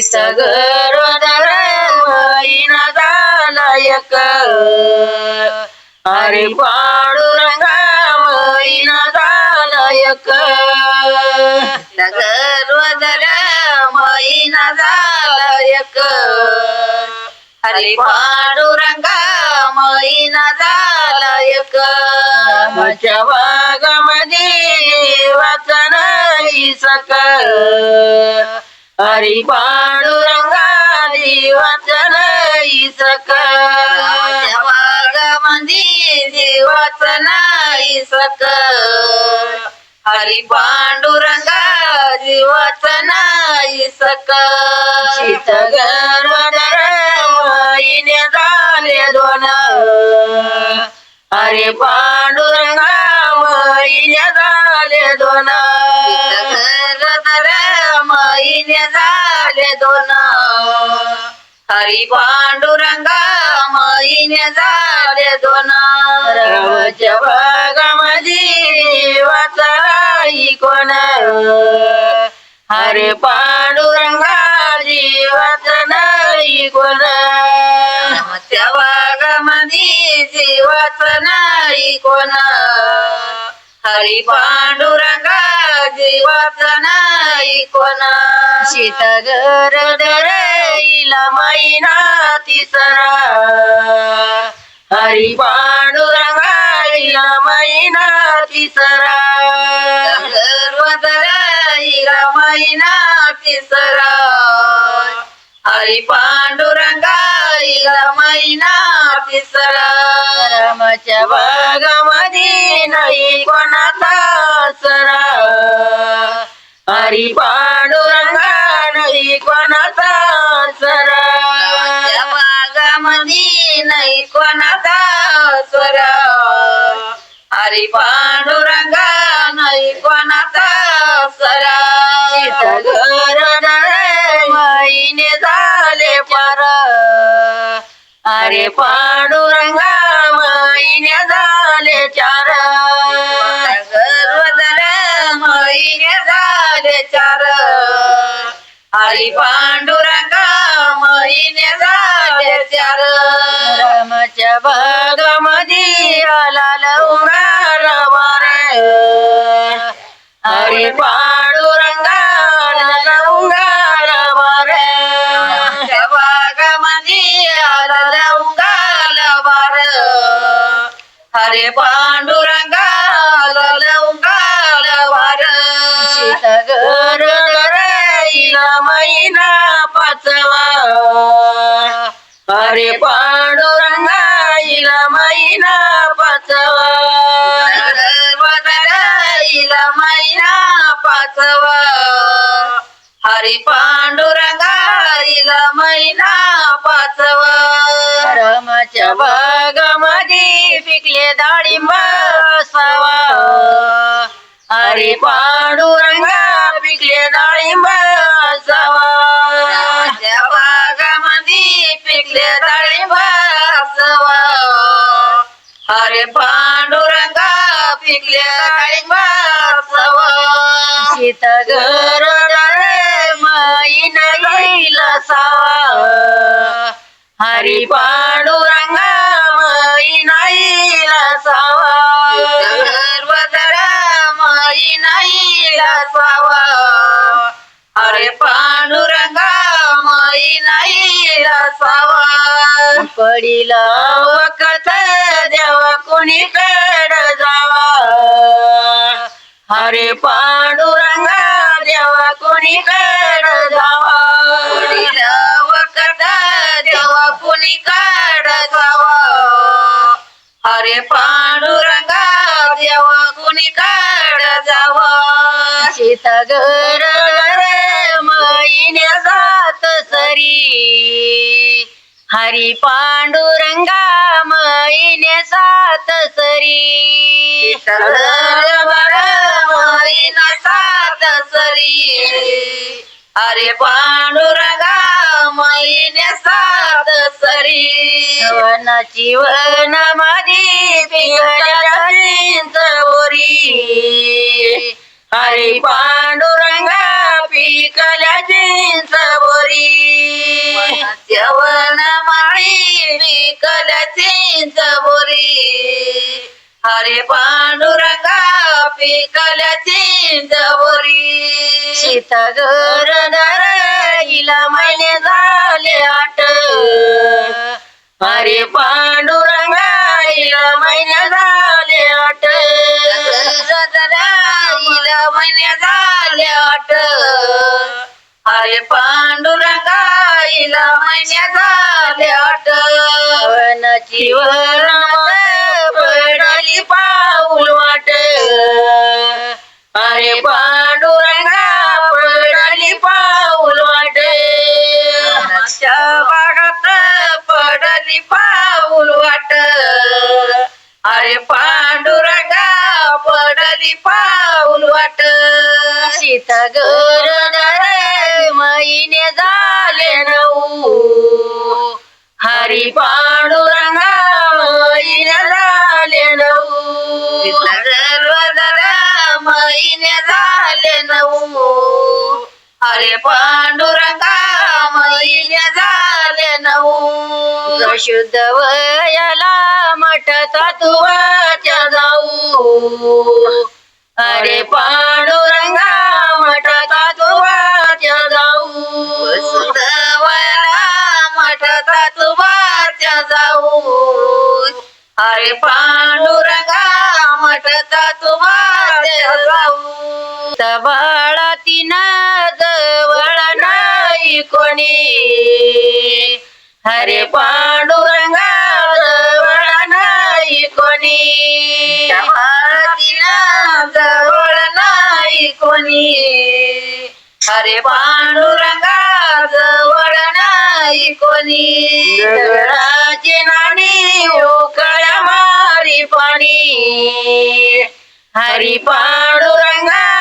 सगरोदर महिना झाला अरे पांडुरंगा महिना झाला एक. सगरोदर महिना झाला एक. अरे पांडुरंगा महिना झाला एक. वाचन सक हरी पांडुरंगा देवाचन इसक. बागामध्ये देवाचन इसक. हरी पांडुरंगा देवाचन इसक. शीतगर महिने झाले दोन. अरे पांडुरंगा वाईने झाले दोन महिने झाले दोन. हरी पांडुरंगा महिने झाले दोन. रामाच्या बागामध्ये वाचाई कोण? हरे पांडुरंगा जीवाचं नाही कोण? त्या बागामध्ये जीवाचं नाही कोण? हरी पांडुरंगा जीवाचा नाही कोण? शीतगर दरईला महिना तिसरा हरी पांडुरंगाईला महिना तिसरा सर्वदराईला महिना तिसरा हरी पांडुरंगाईला महिना तिसरा रामाच्या बागामध्ये नाही कोणाचा सरा. हरी पांडुरंगा नाही कोणाचा सरा बागामध्ये नाही कोणाचा सरा हरी पांडुरंगा नाही कोणाचा सरा शीतगर महिने झाले पर. अरे पांडुरंगा महिने झाले चार. महिने झाले चार हरी पांडुरंगा महिने झाले चार रामाच्या बागामध्ये आला लवंगार वारे. हरी पांडुरंगा लवंगार वारे. त्या बागामध्ये आला वार. हरे हरे पांडुरंगा इला महिना पाचवा. सर्वदराईला महिना पाचवा. हरी पांडुरंगा इला महिना पाचवा. रामाच्या बागामध्ये पिकले डाळिंब असावा. हरी पांडुरंगा पिकले डाळिंब असावा. त्या बागामध्ये पिकले डाळिंब असावा हरे पांडुरंगा पिकले डाळिंब असावा शीतगर माईन येईल सावा. हरी पांडुरंगा माई नाही सावा. सर्वदर माई नाही सावा. अरे पांडुरंगा नाही सावा पडीला वखत देवा कुणीकड जावा. हरे पांडुरंगा देवा कुणीकड जावा. पडीला वखत देवा कुणीकड जावा. हरे पांडुरंगा देवा कुणीकड जावा. शीतगर महिने जात सरी. हरी पांडुरंगा महिने सात सरी. महिना सात सरी. अरे पांडुरंगा महिने सात सरी. वनाची वन मधी पिकल्या चिंचवरी हरी सत्यवन माळी पिकलचे जबोरी हरे पांडुरंगा पिकलचे जबोरी सीतागर धरईला महिने झाले आठ. हरे पांडुर वनाची पडाली पडली पाऊल वाट. अरे पांडुरंगा पडली पाऊल वाट. भागात पडाली पडली पाऊल वाट. अरे पांडुरंगा पडली पाऊल वाट. शीतगर महिने झाले नऊ. हरी पा अरे पांडुरंगा झाले नऊ. शुद्ध वयाला मठता तुवाच्या जाऊ. अरे पांडुरंगा मठता तुवाच्या जाऊ. वयाला मठता तुवाच्या जाऊ. अरे पांडुरंगा मठता तुवाच्या जाऊ. तबाळा तिना हरे पांडुरंगा जवळ नाही कोणी. दगडाची नाणी उकळ्या मारी पाणी. हरी पांडुरंगा